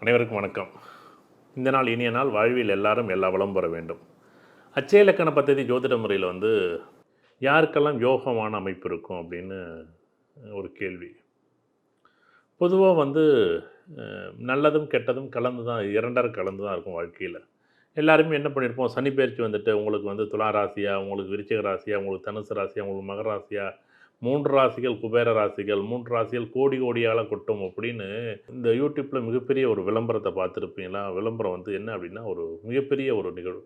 அனைவருக்கும் வணக்கம். இந்த நாள் இனிய நாள். வாழ்வில் எல்லாரும் எல்லா வளம் பெற வேண்டும். அச்சய இலக்கண பദ്ധதி ஜோதிட முறையில் வந்து யாருக்கெல்லாம் யோகமான அமைப்பு இருக்கும் அப்படின்னு ஒரு கேள்வி. பொதுவாக வந்து நல்லதும் கெட்டதும் கலந்து தான் இரண்டரை கலந்து தான் இருக்கும் வாழ்க்கையில். எல்லாருமே என்ன பண்ணியிருப்போம் சனி பயிற்சி வந்துட்டு உங்களுக்கு வந்து துலா ராசியா உங்களுக்கு விருச்சிக ராசியா உங்களுக்கு தனுசு ராசியா உங்களுக்கு மகர ராசியா மூன்று ராசிகள் குபேர ராசிகள் மூன்று ராசிகள் கோடி கோடியால் கொட்டும் அப்படின்னு இந்த யூடியூப்பில் மிகப்பெரிய ஒரு விளம்பரத்தை பார்த்துருப்பீங்களா? விளம்பரம் வந்து என்ன அப்படின்னா ஒரு மிகப்பெரிய ஒரு நிகழ்வு.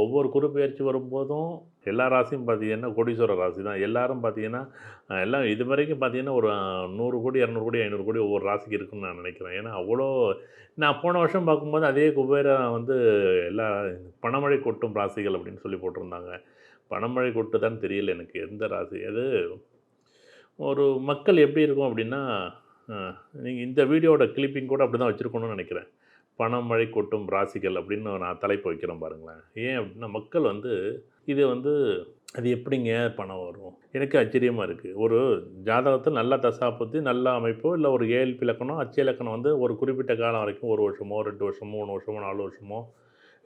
ஒவ்வொரு குரு பயிற்சி வரும்போதும் எல்லா ராசியும் பார்த்தீங்கன்னா கோடீஸ்வர ராசி தான். எல்லாரும் பார்த்தீங்கன்னா எல்லாம் இது வரைக்கும் பார்த்தீங்கன்னா ஒரு நூறு கோடி இரநூறு கோடி ஐநூறு கோடி ஒவ்வொரு ராசிக்கு இருக்குன்னு நான் நினைக்கிறேன். ஏன்னா அவ்வளோ நான் போன வருஷம் பார்க்கும்போது அதே குபேர வந்து எல்லா பணமழை கொட்டும் ராசிகள் அப்படின்னு சொல்லி போட்டிருந்தாங்க. பணமழை கொட்டுதான்னு தெரியல எனக்கு எந்த ராசி? அது ஒரு மக்கள் எப்படி இருக்கும் அப்படின்னா நீங்கள் இந்த வீடியோட கிளிப்பிங் கூட அப்படி தான் வச்சுருக்கணும்னு நினைக்கிறேன். பணமழை கொட்டும் ராசிகள் அப்படின்னு நான் தலைப்பு வைக்கிறேன் பாருங்களேன். ஏன் அப்படின்னா மக்கள் வந்து இது வந்து அது எப்படிங்க பணம் வரும்? எனக்கு ஆச்சரியமாக இருக்குது ஒரு ஜாதகத்தில் நல்ல தசாபத்தி நல்ல அமைப்போ இல்லை ஒரு ஏழு இலக்கணம் அச்சு இலக்கணம் வந்து ஒரு குறிப்பிட்ட காலம் வரைக்கும் ஒரு வருஷமோ ரெண்டு வருஷமோ மூணு வருஷமோ நாலு வருஷமோ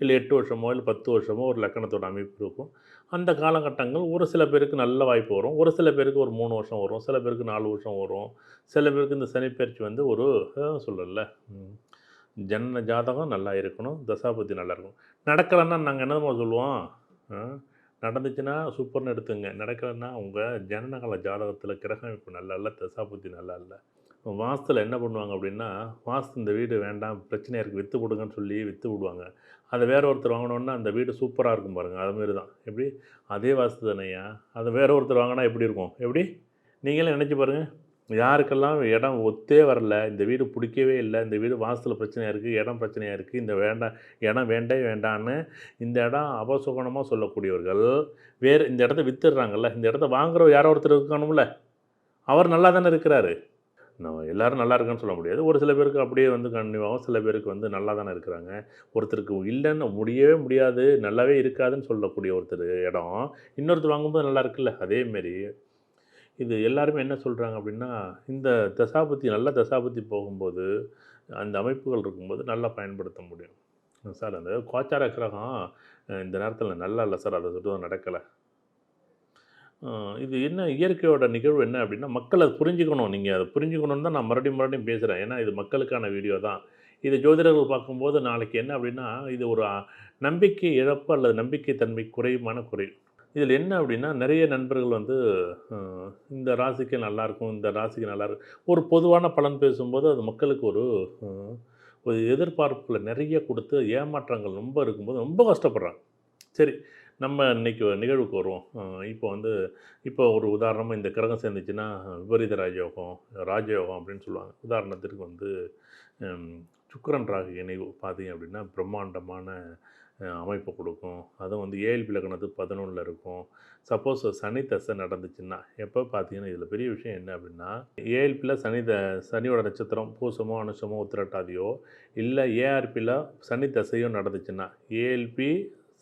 இல்லை எட்டு வருஷமோ இல்லை பத்து வருஷமோ ஒரு லக்கணத்தோட அமைப்பு இருக்கும். அந்த காலகட்டங்கள் ஒரு சில பேருக்கு நல்ல வாய்ப்பு வரும். ஒரு சில பேருக்கு ஒரு மூணு வருஷம் வரும். சில பேருக்கு நாலு வருஷம் வரும். சில பேருக்கு இந்த சனிப்பெயர்ச்சி வந்து ஒரு சொல்லல ஜன்ன ஜாதகம் நல்லா இருக்கணும் தசாபதி நல்லா இருக்கணும். நடக்கலைன்னா நாங்கள் என்னதுமா சொல்லுவோம்? நடந்துச்சுன்னா சூப்பர்னு எடுத்துங்க. நடக்கலைன்னா உங்கள் ஜனநகல ஜாதகத்தில் கிரகம் இப்போ நல்லா இல்லை தசாபுத்தி நல்லா இல்லை. வாஸ்துல என்ன பண்ணுவாங்க அப்படின்னா வாஸ்து இந்த வீடு வேண்டாம் பிரச்சனையாக இருக்குது விற்று கொடுங்கன்னு சொல்லி விற்று விடுவாங்க. அதை வேற ஒருத்தர் வாங்கினோன்னா அந்த வீடு சூப்பராக இருக்கும் பாருங்கள் அதுமாரி தான். எப்படி? அதே வாஸ்து தானேயா அதை வேற ஒருத்தர் வாங்கினா எப்படி இருக்கும்? எப்படி? நீங்களே நினச்சி பாருங்கள் யாருக்கெல்லாம் இடம் ஒத்தே வரல இந்த வீடு பிடிக்கவே இல்லை இந்த வீடு வாசத்தில் பிரச்சனையாக இருக்குது இடம் பிரச்சனையாக இருக்குது இந்த வேண்டாம் இடம் வேண்டே வேண்டான்னு இந்த இடம் அபசுகணமாக சொல்லக்கூடியவர்கள் வேறு இந்த இடத்த வித்துடுறாங்கல்ல இந்த இடத்த வாங்குகிற யாரோ ஒருத்தர் இருக்கணும்ல அவர் நல்லா தானே இருக்கிறாரு. நம்ம எல்லோரும் நல்லா இருக்குன்னு சொல்ல முடியாது. ஒரு சில பேருக்கு அப்படியே வந்து கண்டிப்பாகவும் சில பேருக்கு வந்து நல்லா தானே இருக்கிறாங்க. ஒருத்தருக்கு இல்லைன்னு முடியவே முடியாது நல்லாவே இருக்காதுன்னு சொல்லக்கூடிய ஒருத்தர் இடம் இன்னொருத்தர் வாங்கும்போது நல்லா இருக்குல்ல அதேமாரி இது எல்லாருமே என்ன சொல்கிறாங்க அப்படின்னா இந்த தசாபதி நல்ல தசாபதி போகும்போது அந்த அமைப்புகள் இருக்கும்போது நல்லா பயன்படுத்த முடியும். சார் அந்த கோச்சார கிரகம் இந்த நேரத்தில் நல்லா இல்லை சார் அதை சொல்லிட்டு நடக்கலை. இது என்ன இயற்கையோட நிகழ்வு என்ன அப்படின்னா மக்கள் அதை புரிஞ்சுக்கணும். நீங்கள் அதை புரிஞ்சுக்கணுன்னு தான் நான் மறுபடியும் மறுபடியும் பேசுகிறேன் ஏன்னா இது மக்களுக்கான வீடியோ தான். இது ஜோதிடர்கள் பார்க்கும்போது நாளைக்கு என்ன அப்படின்னா இது ஒரு நம்பிக்கை இழப்பு அல்லது நம்பிக்கை தன்மை குறையுமான குறை. இதில் என்ன அப்படின்னா நிறைய நண்பர்கள் வந்து இந்த ராசிக்கு நல்லா இருக்கும் இந்த ராசிக்கு நல்லா இருக்கும் ஒரு பொதுவான பலன் பேசும்போது அது மக்களுக்கு ஒரு ஒரு எதிர்பார்ப்பில் நிறைய கொடுத்து ஏமாற்றங்கள் ரொம்ப இருக்கும்போது ரொம்ப கஷ்டப்படுறாங்க. சரி நம்ம இன்றைக்கி நிகழ்வுக்கு வருவோம். இப்போ வந்து இப்போ ஒரு உதாரணமாக இந்த கிரகம் சேர்ந்துச்சுன்னா விபரீத ராஜயோகம் ராஜயோகம் அப்படின்னு சொல்லுவாங்க. உதாரணத்திற்கு வந்து சுக்கரன் ராகு இணைவு பார்த்தீங்க அப்படின்னா பிரம்மாண்டமான அமைப்பு கொடுக்கும். அதுவும் வந்து ஏழு பிளக்கணத்து பதினொன்றில் இருக்கும். சப்போஸ் சனி தசை நடந்துச்சுன்னா எப்போ பார்த்தீங்கன்னா இதில் பெரிய விஷயம் என்ன அப்படின்னா ஏஎல்பியில் சனி த சனியோட நட்சத்திரம் பூசமோ அனுஷமோ உத்திரட்டாதியோ இல்லை ஏஆர்பியில் சனி தசையோ நடந்துச்சுன்னா ஏஎல்பி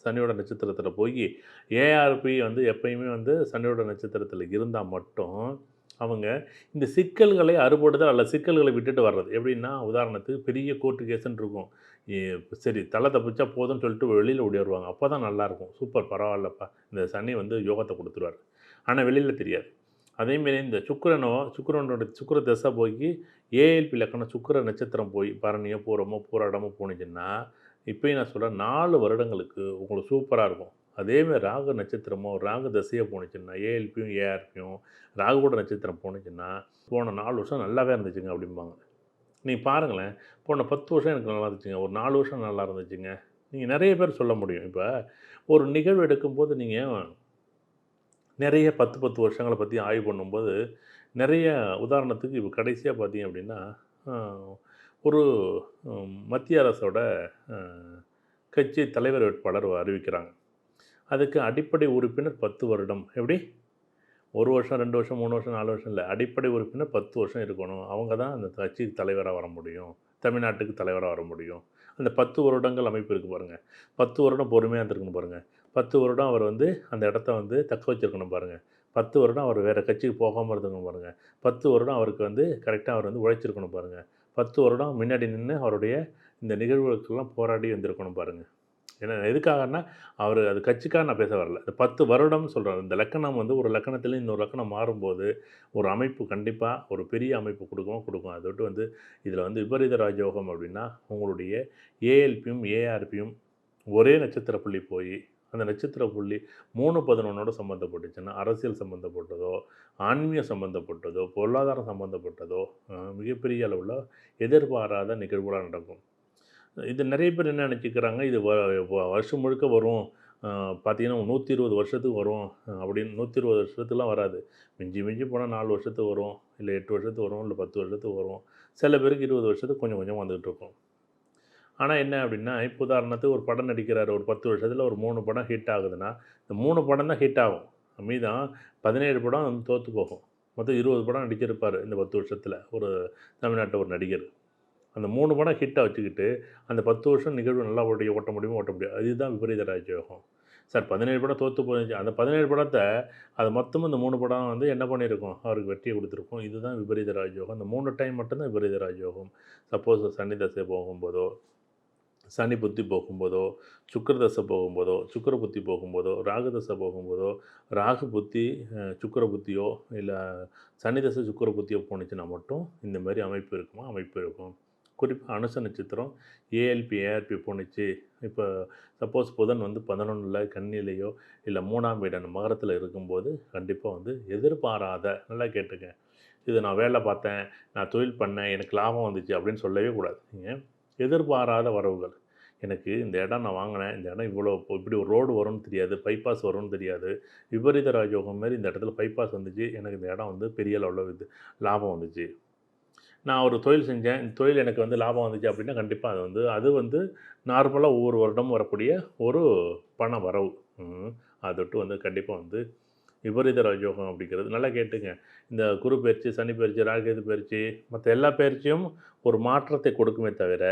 சனியோட நட்சத்திரத்தில் போய் ஏஆர்பி வந்து எப்பயுமே வந்து சனியோட நட்சத்திரத்தில் இருந்தால் மட்டும் அவங்க இந்த சிக்கல்களை அறுபடுதல் அல்ல சிக்கல்களை விட்டுட்டு வர்றது. எப்படின்னா உதாரணத்துக்கு பெரிய கோர்ட்டு கேஸுன்னு இருக்கும். சரி தலை தப்பிச்சா போதும்னு சொல்லிட்டு வெளியில் ஓடிடுவாங்க அப்போ தான் நல்லாயிருக்கும் சூப்பர் பரவாயில்லப்பா. இந்த சனி வந்து யோகத்தை கொடுத்துருவார். ஆனால் வெளியில் தெரியாது. அதேமாரி இந்த சுக்கரனோ சுக்கிரனோட சுக்கர தசை போய் ஏஎல்பி லக்கணம் சுக்கர நட்சத்திரம் போய் பரணியோ பூரமோ போராடமோ போணுச்சுன்னா இப்போயும் நான் சொல்கிறேன் நாலு வருடங்களுக்கு உங்களுக்கு சூப்பராக இருக்கும். அதேமாதிரி ராகு நட்சத்திரமோ ராகு தசையோ போணுச்சுன்னா ஏஎல்பியும் ஏஆர்பியும் ராகுவோட நட்சத்திரம் போணுச்சுன்னா போன நாலு வருஷம் நல்லாவே இருந்துச்சுங்க அப்படிம்பாங்க. நீங்கள் பாருங்களேன். போன பத்து வருஷம் எனக்கு நல்லா இருந்துச்சுங்க. ஒரு நாலு வருஷம் நல்லா இருந்துச்சுங்க. நீங்கள் நிறைய பேர் சொல்ல முடியும். இப்போ ஒரு நிகழ்வு எடுக்கும்போது நீங்கள் நிறைய பத்து பத்து வருஷங்களை பற்றி ஆய்வு பண்ணும்போது நிறைய உதாரணத்துக்கு இப்போ கடைசியாக பார்த்தீங்க அப்படின்னா ஒரு மத்திய அரசோட கட்சி தலைவர் வேட்பாளர் அறிவிக்கிறாங்க. அதுக்கு அடிப்படை உறுப்பினர் பத்து வருடம். எப்படி? ஒரு வருஷம் ரெண்டு வருஷம் மூணு வருஷம் நாலு வருஷம் இல்லை. அடிப்படை உறுப்பினர் பத்து வருஷம் இருக்கணும். அவங்க தான் அந்த கட்சிக்கு தலைவராக வர முடியும். தமிழ்நாட்டுக்கு தலைவராக வர முடியும். அந்த பத்து வருடங்கள் அமைப்பு இருக்குது பாருங்கள் பத்து வருடம் பொறுமையாக இருந்திருக்கணும் பாருங்கள் பத்து வருடம் அவர் வந்து அந்த இடத்த வந்து தக்க வச்சிருக்கணும் பாருங்கள் பத்து வருடம் அவர் வேறு கட்சிக்கு போகாமல் இருந்துக்கணும் பாருங்கள் பத்து வருடம் அவருக்கு வந்து கரெக்டாக அவர் வந்து உழைச்சிருக்கணும் பாருங்கள் பத்து வருடம் முன்னாடி நின்று அவருடைய இந்த நிகழ்வுகளுக்கெல்லாம் போராடி வந்திருக்கணும் பாருங்கள் ஏன்னா எதுக்காகன்னா அவர் அது கட்சிக்காக நான் பேச வரல. இந்த பத்து வருடம் சொல்கிறார் இந்த லக்கணம் வந்து ஒரு லக்கணத்தில் இன்னொரு லக்கணம் மாறும்போது ஒரு அமைப்பு கண்டிப்பாக ஒரு பெரிய அமைப்பு கொடுக்கும் கொடுக்கும். அதை விட்டு வந்து இதில் வந்து விபரீத ராஜயோகம் அப்படின்னா உங்களுடைய ஏஎல்பியும் ஏஆர்பியும் ஒரே நட்சத்திர புள்ளி போய் அந்த நட்சத்திர புள்ளி மூணு பதினொன்னோட சம்மந்தப்பட்டுச்சுன்னா அரசியல் சம்மந்தப்பட்டதோ ஆன்மீகம் சம்மந்தப்பட்டதோ பொருளாதாரம் சம்மந்தப்பட்டதோ மிகப்பெரிய அளவில் எதிர்பாராத நிகழ்வுகளாக நடக்கும். இது நிறைய பேர் என்ன நினச்சிக்கிறாங்க இது வ- வருஷம் முழுக்க வரும். பார்த்தீங்கன்னா நூற்றி இருபது வருஷத்துக்கு வரும் அப்படின்னு நூற்றி இருபது வருஷத்துக்குலாம் வராது. மிஞ்சி மிஞ்சி போனால் நாலு வருஷத்துக்கு வரும் இல்லை எட்டு வருஷத்துக்கு வரும் இல்லை பத்து வருஷத்துக்கு வரும். சில பேருக்கு இருபது வருஷத்துக்கு கொஞ்சம் கொஞ்சம் வந்துகிட்டு இருக்கும். ஆனால் என்ன அப்படின்னா இப்போ உதாரணத்துக்கு ஒரு படம் நடிக்கிறார் ஒரு பத்து வருஷத்தில் ஒரு மூணு படம் ஹிட் ஆகுதுன்னா இந்த மூணு படம் தான் ஹிட் ஆகும். மீதான் பதினேழு படம் வந்து தோற்று போகும். மொத்தம் இருபது படம் நடிச்சிருப்பார் இந்த பத்து வருஷத்தில் ஒரு தமிழ்நாட்டில் ஒரு நடிகர். அந்த மூணு படம் ஹிட்டாக வச்சுக்கிட்டு அந்த பத்து வருஷம் நிகழ்வு நல்லா ஓட்டி ஓட்ட முடியுமோ ஓட்ட முடியும் அதுதான் விபரீத ராஜயோகம். சார் பதினேழு படம் தோற்று போயிருந்துச்சு அந்த பதினேழு படத்தை அது மொத்தமும் இந்த மூணு படம் வந்து என்ன பண்ணியிருக்கோம்? அவருக்கு வெற்றியை கொடுத்துருக்கோம். இதுதான் விபரீத ராஜயோகம். அந்த மூணு டைம் மட்டும்தான் விபரீத ராஜயோகம். சப்போஸ் சனி தசை போகும்போதோ சனி புத்தி போகும்போதோ சுக்கர தசை போகும்போதோ சுக்கிர புத்தி போகும்போதோ ராகு தசை போகும்போதோ ராகு புத்தி சுக்கர சுக்கிர புத்தியோ இல்லை சனி தசை சுக்கிர புத்தியோ போணுச்சுன்னா மட்டும் இந்த மாதிரி அமைப்பு இருக்குமா? அமைப்பு இருக்கும். குறிப்பாக அனுச நட்சத்திரம் ஏஎல்பி ஏஆர்பி போணுச்சு. இப்போ சப்போஸ் புதன் வந்து பதினொன்றில் கண்ணிலேயோ இல்லை மூணாம் வீடான மகரத்தில் இருக்கும்போது கண்டிப்பாக வந்து எதிர்பாராத நல்லா கேட்டுங்க. இது நான் வேலை பார்த்தேன் நான் தொழில் பண்ணேன் எனக்கு லாபம் வந்துச்சு அப்படின்னு சொல்லவே கூடாது. நீங்கள் எதிர்பாராத வரவுகள். எனக்கு இந்த இடம் நான் வாங்கினேன் இந்த இடம் இவ்வளோ இப்படி ஒரு ரோடு வரும்னு தெரியாது பைபாஸ் வரும்னு தெரியாது. விபரீத ராஜோகம் மாதிரி இந்த இடத்துல பைபாஸ் வந்துச்சு எனக்கு இந்த இடம் வந்து பெரிய அளவில் இது லாபம் வந்துச்சு. நான் ஒரு தொழில் செஞ்சேன். இந்த தொழில் எனக்கு வந்து லாபம் வந்துச்சு அப்படின்னா கண்டிப்பாக அது வந்து அது வந்து நார்மலாக ஒவ்வொரு வருடமும் வரக்கூடிய ஒரு பண வரவு. அதொட்டு விட்டு வந்து கண்டிப்பாக வந்து விபரீத ராஜயோகம் அப்படிங்கிறது நல்லா கேட்டுங்க. இந்த குரு பயிற்சி சனி பயிற்சி ராகேது பயிற்சி மற்ற எல்லா பயிற்சியும் ஒரு மாற்றத்தை கொடுக்குமே தவிர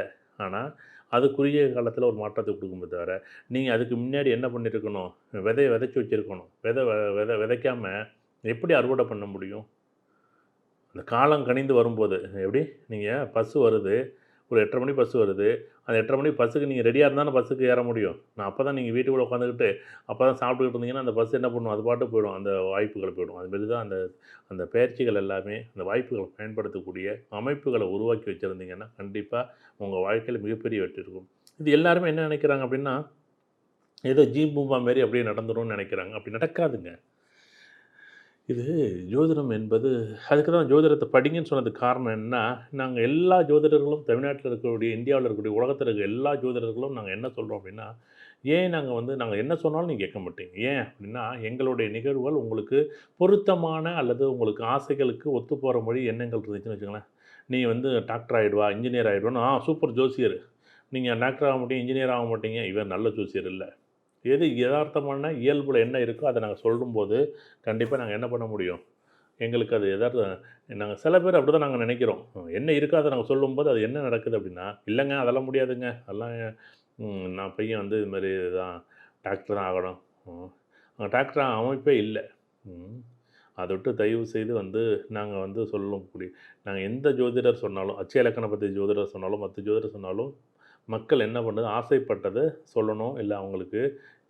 ஆனால் அது குறுகிய காலத்தில் ஒரு மாற்றத்தை கொடுக்குமே தவிர நீங்கள் அதுக்கு முன்னாடி என்ன பண்ணியிருக்கணும் விதையை விதைச்சி வச்சுருக்கணும். விதை விதை விதைக்காமல் எப்படி அறுவடை பண்ண முடியும்? அந்த காலம் கனிந்து வரும்போது எப்படி? நீங்கள் பஸ்ஸு வருது ஒரு எட்டரை மணி பஸ்ஸு வருது. அந்த எட்டரை மணி பஸ்ஸுக்கு நீங்கள் ரெடியாக இருந்தால் அந்த பஸ்ஸுக்கு ஏற முடியும். நான் அப்போ தான் நீங்கள் வீட்டுக்குள்ளே உட்காந்துக்கிட்டு அப்போ தான் சாப்பிட்டுக்கிட்டு இருந்தீங்கன்னா அந்த பஸ் என்ன பண்ணும்? அது பாட்டு போயிடும். அந்த வாய்ப்புகள் போயிடும். அதுமாரி தான் அந்த அந்த பயிற்சிகள் எல்லாமே அந்த வாய்ப்புகளை பயன்படுத்தக்கூடிய அமைப்புகளை உருவாக்கி வச்சுருந்தீங்கன்னா கண்டிப்பாக உங்கள் வாழ்க்கையில் மிகப்பெரிய வெற்றி இருக்கும். இது எல்லாருமே என்ன நினைக்கிறாங்க அப்படின்னா ஏதோ ஜீ பூம்பா மாரி அப்படியே நடந்துரும்னு நினைக்கிறாங்க. அப்படி நடக்காதுங்க. இது ஜோதிடம் என்பது அதுக்கு தான் ஜோதிடத்தை படிங்கன்னு சொன்னதுக்கு காரணம் என்ன நாங்கள் எல்லா ஜோதிடர்களும் தமிழ்நாட்டில் இருக்கக்கூடிய இந்தியாவில் இருக்கக்கூடிய உலகத்தில் இருக்க எல்லா ஜோதிடர்களும் நாங்கள் என்ன சொல்கிறோம் அப்படின்னா ஏன் நாங்கள் வந்து நாங்கள் என்ன சொன்னாலும் நீங்கள் கேட்க மாட்டீங்க. ஏன் அப்படின்னா எங்களுடைய நிகழ்வுகள் உங்களுக்கு பொருத்தமான அல்லது உங்களுக்கு ஆசைகளுக்கு ஒத்து போகிற மொழி எண்ணங்கள் இருந்துச்சுன்னு வச்சுங்களேன் நீ வந்து டாக்டர் ஆகிடுவா இன்ஜினியர் ஆகிடுவான்னு ஆ சூப்பர் ஜோசியர். நீங்கள் டாக்டர் ஆக மாட்டீங்க இன்ஜினியர் ஆக மாட்டீங்க இவர் நல்ல ஜோசியர் இல்லை. எது யதார்த்தமான இயல்பில் என்ன இருக்கோ அதை நாங்கள் சொல்லும்போது கண்டிப்பாக நாங்கள் என்ன பண்ண முடியும்? எங்களுக்கு அது எதார்த்தம் நாங்கள் சில பேர் அப்படி தான் நாங்கள் நினைக்கிறோம். என்ன இருக்கோ அதை நாங்கள் சொல்லும்போது அது என்ன நடக்குது அப்படின்னா இல்லைங்க அதெல்லாம் முடியாதுங்க. அதெல்லாம் நான் பையன் வந்து இதுமாரி தான் டாக்டர் தான் ஆகணும். அங்கே டாக்டர் அமைப்பே இல்லை. ம், அதை விட்டு தயவு செய்து வந்து நாங்கள் வந்து சொல்லக்கூடிய நாங்கள் எந்த ஜோதிடர் சொன்னாலும் அச்சய இலக்கண பற்றி ஜோதிடர் சொன்னாலும் மற்ற ஜோதிடர் சொன்னாலும் மக்கள் என்ன பண்ணுது ஆசைப்பட்டதை சொல்லணும். இல்லை அவங்களுக்கு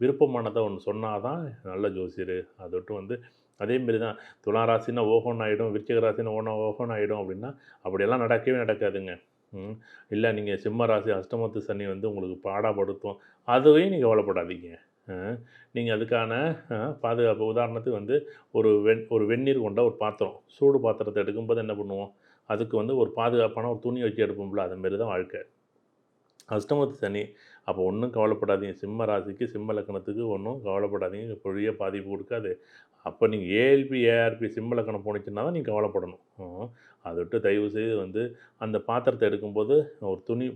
விருப்பமானதை ஒன்று சொன்னால் தான் நல்ல ஜோசியர். அதோட்டு வந்து அதேமாரி தான் துலா ராசினா ஓஹோன் ஆகிடும் விருச்சிக ராசினா ஓனா ஓஹோன் ஆகிடும் அப்படின்னா அப்படியெல்லாம் நடக்கவே நடக்காதுங்க. இல்லை நீங்கள் சிம்ம ராசி அஷ்டமத்து சனி வந்து உங்களுக்கு பாடாப்படுத்தும். அதுவே நீங்கள் கவலைப்படாதீங்க. நீங்கள் அதுக்கான பாதுகாப்பு உதாரணத்துக்கு வந்து ஒரு வெண் ஒரு வெந்நீர் கொண்ட ஒரு பாத்திரம் சூடு பாத்திரத்தை எடுக்கும்போது என்ன பண்ணுவோம்? அதுக்கு வந்து ஒரு பாதுகாப்பான ஒரு துணி வச்சு எடுப்போம்ல அதுமாரி தான் வாழ்க்கை. அஷ்டமத்து சனி. அப்போ ஒன்றும் கவலைப்படாதீங்க. சிம்ம ராசிக்கு சிம்ம லக்கணத்துக்கு ஒன்றும் கவலைப்படாதீங்க. பெரிய பாதிப்பு கொடுக்காது. அப்போ நீங்கள் ஏஎல்பி ஏஆர்பி சிம்ம லக்கணம் போனிச்சுன்னா தான் நீங்கள் கவலைப்படணும். அதை விட்டு தயவு செய்து வந்து அந்த பாத்திரத்தை எடுக்கும்போது ஒரு துணி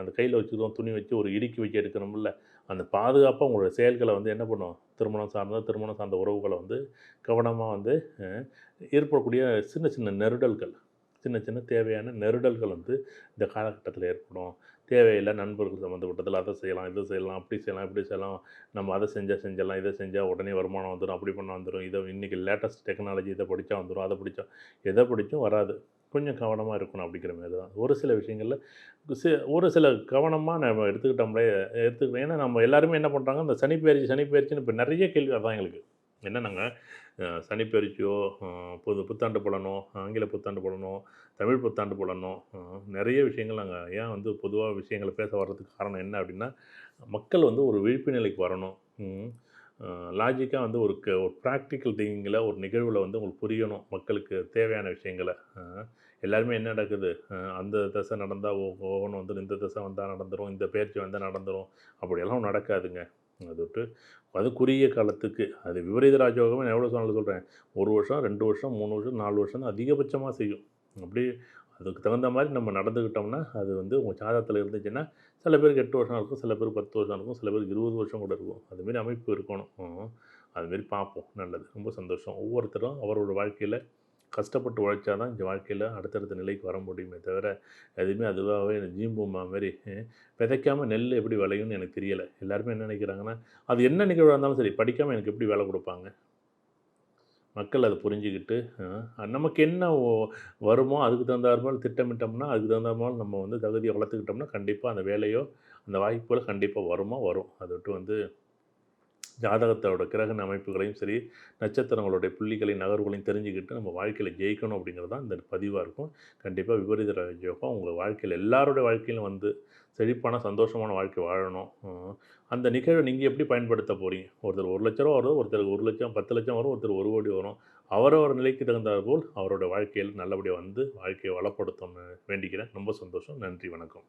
அந்த கையில் வச்சுக்கிறோம் துணி வச்சு ஒரு இடுக்கி வச்சு எடுக்கணும்ல. அந்த பாதுகாப்பாக உங்களோட செயல்களை வந்து என்ன பண்ணும்? திருமணம் சார்ந்த திருமணம் சார்ந்த உறவுகளை வந்து கவனமாக வந்து ஏற்படக்கூடிய சின்ன சின்ன நெருடல்கள் சின்ன சின்ன தேவையான நெருடல்கள் வந்து இந்த காலகட்டத்தில் ஏற்படும். தேவையில்லை நண்பர்கள் சம்மந்தப்பட்டதில் அதை செய்யலாம் இதை செய்யலாம் அப்படி செய்யலாம் இப்படி செய்யலாம். நம்ம அதை செஞ்சால் செஞ்சிடலாம் இதை செஞ்சால் உடனே வருமானம் வந்துடும் அப்படி பண்ண வந்துடும் இதை இன்றைக்கி லேட்டஸ்ட் டெக்னாலஜி இதை படித்தா வந்துடும் அதை படித்தா எதை படித்தும் வராது. கொஞ்சம் கவனமாக இருக்கணும் அப்படிங்கிற மாதிரி தான். ஒரு சில விஷயங்களில் சி ஒரு சில கவனமாக நம்ம எடுத்துக்கிட்டோம்லே எடுத்துக்கிட்டோம் ஏன்னா நம்ம எல்லாருமே என்ன பண்ணுறாங்க இந்த சனி சனிப்பெயர்ச்சின்னு இப்போ நிறைய கேள்வி அதான் எங்களுக்கு. என்னென்னாங்க? நாங்கள் பயிற்சியோ புது புத்தாண்டு பலனோ ஆங்கில புத்தாண்டு பலனோ தமிழ் புத்தாண்டு போடணும் நிறைய விஷயங்கள் நாங்கள் ஏன் வந்து பொதுவாக விஷயங்களை பேச வர்றதுக்கு காரணம் என்ன அப்படின்னா மக்கள் வந்து ஒரு விழிப்பு நிலைக்கு வரணும். லாஜிக்காக வந்து ஒரு க ஒரு ப்ராக்டிக்கல் திங்கிங்கில் ஒரு நிகழ்வில் வந்து உங்களுக்கு புரியணும் மக்களுக்கு தேவையான விஷயங்களை. எல்லாருமே என்ன நடக்குது? அந்த தசை நடந்தால் ஓகணும் வந்துடும் இந்த தசை வந்தால் நடந்துடும் இந்த பயிற்சி வந்தால் நடந்துடும் அப்படியெல்லாம் நடக்காதுங்க. அது விட்டு அது குறுகிய காலத்துக்கு அது விபரீத ராஜயோகம் நான் எவ்வளோ சொன்னாலும் சொல்கிறேன் ஒரு வருஷம் ரெண்டு வருஷம் மூணு வருஷம் நாலு வருஷம் தான் அதிகபட்சமாக செய்யும். அப்படி அதுக்கு தகுந்த மாதிரி நம்ம நடந்துக்கிட்டோம்னா அது வந்து உங்கள் ஜாதகத்தில் இருந்துச்சுன்னா சில பேருக்கு எட்டு வருஷம் இருக்கும் சில பேருக்கு பத்து வருஷம் இருக்கும் சில பேருக்கு இருபது வருஷம் கூட இருக்கும். அதுமாரி அமைப்பு இருக்கணும். அதுமாரி பார்ப்போம். நல்லது. ரொம்ப சந்தோஷம். ஒவ்வொருத்தரும் அவரோட வாழ்க்கையில் கஷ்டப்பட்டு உழைச்சா தான் இந்த வாழ்க்கையில் அடுத்தடுத்த நிலைக்கு வர முடியுமே தவிர எதுவுமே அதுவாகவே ஜீம்பூமா மாதிரி விதைக்காமல் நெல் எப்படி விளையும்னு எனக்கு தெரியலை. எல்லாருமே என்ன நினைக்கிறாங்கன்னா அது என்ன நிகழ்வாக இருந்தாலும் சரி படிக்காமல் எனக்கு எப்படி வேலை கொடுப்பாங்க? மக்கள் அதை புரிஞ்சுக்கிட்டு நமக்கு என்ன வருமோ அதுக்கு தகுந்தாற் மாதிரி திட்டமிட்டோம்னா அதுக்கு தகுந்த மாதிரி நம்ம வந்து தகுதியை வளர்த்துக்கிட்டோம்னா கண்டிப்பாக அந்த வேலையோ அந்த வாய்ப்புகள் கண்டிப்பாக வருமா? வரும். அதை விட்டு வந்து ஜாதகத்தோட கிரகண அமைப்புகளையும் சரி நட்சத்திரங்களுடைய புள்ளிகளையும் நகர்வுகளையும் தெரிஞ்சுக்கிட்டு நம்ம வாழ்க்கையில் ஜெயிக்கணும் அப்படிங்கிறது தான் இந்த பதிவாக இருக்கும். கண்டிப்பாக விபரீத யோகம் உங்கள் வாழ்க்கையில் எல்லாருடைய வாழ்க்கையிலும் வந்து செழிப்பான சந்தோஷமான வாழ்க்கை வாழணும். அந்த நிகழ்வை நீங்கள் எப்படி பயன்படுத்த போகிறீங்க ஒருத்தர் ஒரு லட்ச ரூபா வரும் ஒருத்தருக்கு ஒரு லட்சம் பத்து லட்சம் வரும் ஒருத்தர் ஒரு கோடி வரும். அவரவர் நிலைக்கு தகுந்தார் போல் அவரோட வாழ்க்கையில் நல்லபடியாக வந்து வாழ்க்கையை வளப்படுத்தணும்னு வேண்டிக்கிறேன். ரொம்ப சந்தோஷம். நன்றி வணக்கம்.